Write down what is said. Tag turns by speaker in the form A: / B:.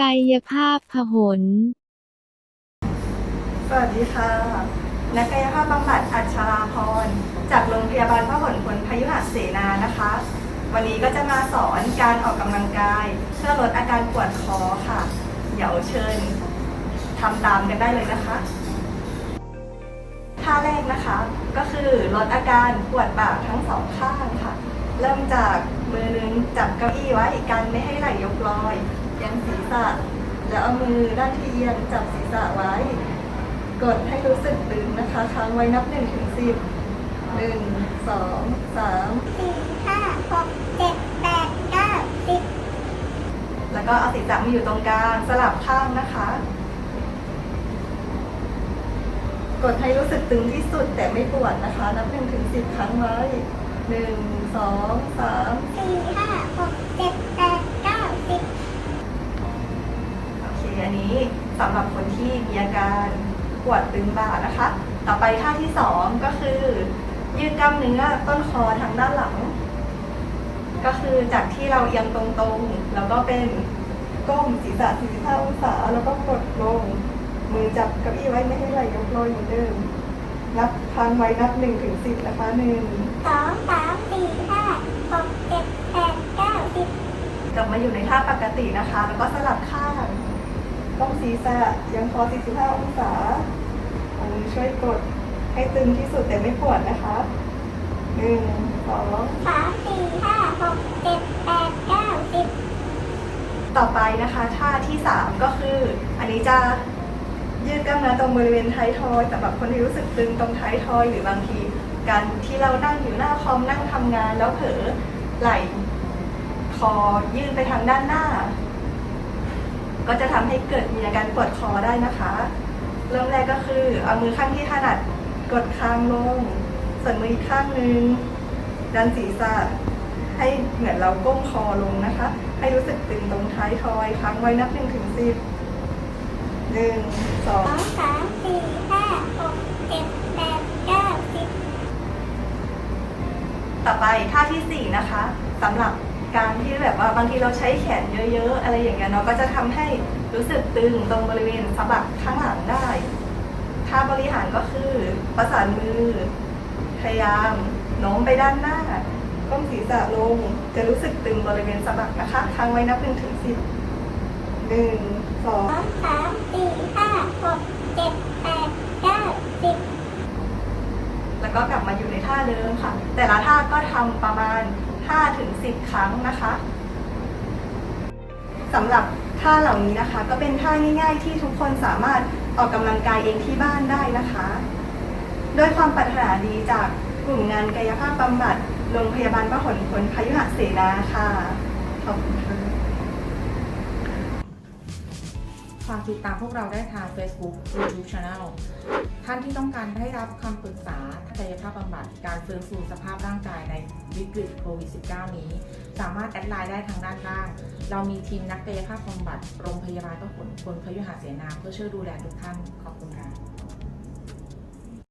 A: กายภาพพหล
B: สวัสดีค่ะ นักกายภาพบำบัดอัชราพร จากโรงพยาบาลพหลพลพยุหเสนานะคะ วันนี้ก็จะมาสอนการออกกำลังกาย เพื่อลดอาการปวดคอค่ะ เดี๋ยวเชิญทำตามกันได้เลยนะคะ ท่าแรกนะคะ ก็คือลดอาการปวดบ่าทั้งสองข้างค่ะ เริ่มจากมือหนึงจับเก้าอี้ไว้ กันไม่ให้ไหล่ยกลอยะ แล้วเอามือด้านที่เอียงจับศีรษะไว้ กดให้รู้สึกตึงนะคะ ค้างไว้นับหนึ่งถึงสิบหนึ่งสองสาม
C: สี่ห้าหกเจ็ดแปดเก้าสิบ
B: แล้วก็เอาศีรษะมาอยู่ตรงกลางสลับข้างนะคะ กดให้รู้สึกตึงที่สุดแต่ไม่ปวดนะคะ นับหนึ่งถึงสิบครั้งไว้หนึ่งสองสาม
C: สี่ห้าหกเจ็ดแปดเก้าสิบ
B: โอเค อันนี้ สำหรับคนที่มีอาการปวดตึงบ่านะคะ ต่อไปท่าที่สองก็คือ ยืดกล้ามเนื้อต้นคอทางด้านหลัง ก็คือจากที่เราเอียงตรงๆ แล้วก็เป็นก้มศีรษะ45องศาแล้วก็กดลง มือจับเก้าอี้ไว้ไม่ให้ไหลยกลอยเหมือนเดิม นับค้างไว้นับ1ถึง10 นะคะหนึ่ง
C: สองสามสี่ห้าหกเจ็ดแปดเก้าสิบ
B: กลับมาอยู่ในท่าปกตินะคะ แล้วก็สลับข้าง ก้มศีรษะเอียังคอ45 องศาเอามือช่วยกดให้ตึงที่สุดแต่ไม่ปวดนะคะหนึ่งสอง
C: สามสี่ห้าหกเจ็ดแปดเก้าสิบ
B: ต่อไปนะคะท่าที่3ก็คือ อันนี้จะยืดกล้ามเนื้อตรงบริเวณท้ายทอยสำหรับคนที่รู้สึกตึงตรงท้ายทอยหรือบางทีการที่เรานั่งอยู่หน้าคอมนั่งทำงานแล้วเผลอไหล่คอยื่นไปทางด้านหน้า ก็จะทำให้เกิดมีอาการปวดคอได้นะคะ เริ่มแรกก็คือเอามือข้างที่ถนัดกดคางลง ส่วนมืออีกข้างหนึ่งดันศีรษะให้เหมือนเราก้มคอลงนะคะ ให้รู้สึกตึงตรงท้ายทอยค้างไว้นับหนึ่งถึงสิบหนึ่งสอ
C: สองงสามสี่ห้าหกเจ็ดแปดเก้าสิบ
B: ต่อไปท่าที่สี่นะคะสำหรับ การที่แบบว่าบางทีเราใช้แขนเยอะ ๆ อะไรอย่างเงี้ยเนาะก็จะทำให้รู้สึกตึงตรงบริเวณสะบักข้างหลังได้ท่าบริหารก็คือประสานมือ พยายามโน้มไปด้านหน้าก้มศีรษะลงจะรู้สึกตึงบริเวณสะบักนะคะค้างไว้นับหนึ่งถึงสิบหนึ่งสอง
C: สองสามสี่ห้าหกเจ็ดแปดเก้าสิบ
B: แล้วก็กลับมาอยู่ในท่าเดิมค่ะ แต่ละท่าก็ทำประมาณ 5ถึง10 ครั้งนะคะสำหรับท่าเหล่านี้นะคะ ก็เป็นท่าง่าย ๆ ที่ทุกคนสามารถออกกำลังกายเองที่บ้านได้นะคะ ด้วยความปรารถนาดีจากกลุ่มงานกายภาพบำบัดโรงพยาบาลพหลพลพยุหเสนาค่ะขอบคุณค่ะ
D: ฝากติดตามพวกเราได้ทาง Facebook YouTube Channel ท่านที่ต้องการได้รับคำปรึกษากายภาพบำบัดการฟื้นฟูสภาพร่างกายในวิกฤตโควิด -19 นี้ สามารถแอดไลน์ได้ทางด้านล่าง เรามีทีมนักกายภาพบำบัดโรงพยาบาลพหลพลพยุหาเสนาเพื่อช่วยดูแลทุกท่านขอบคุณค่ะ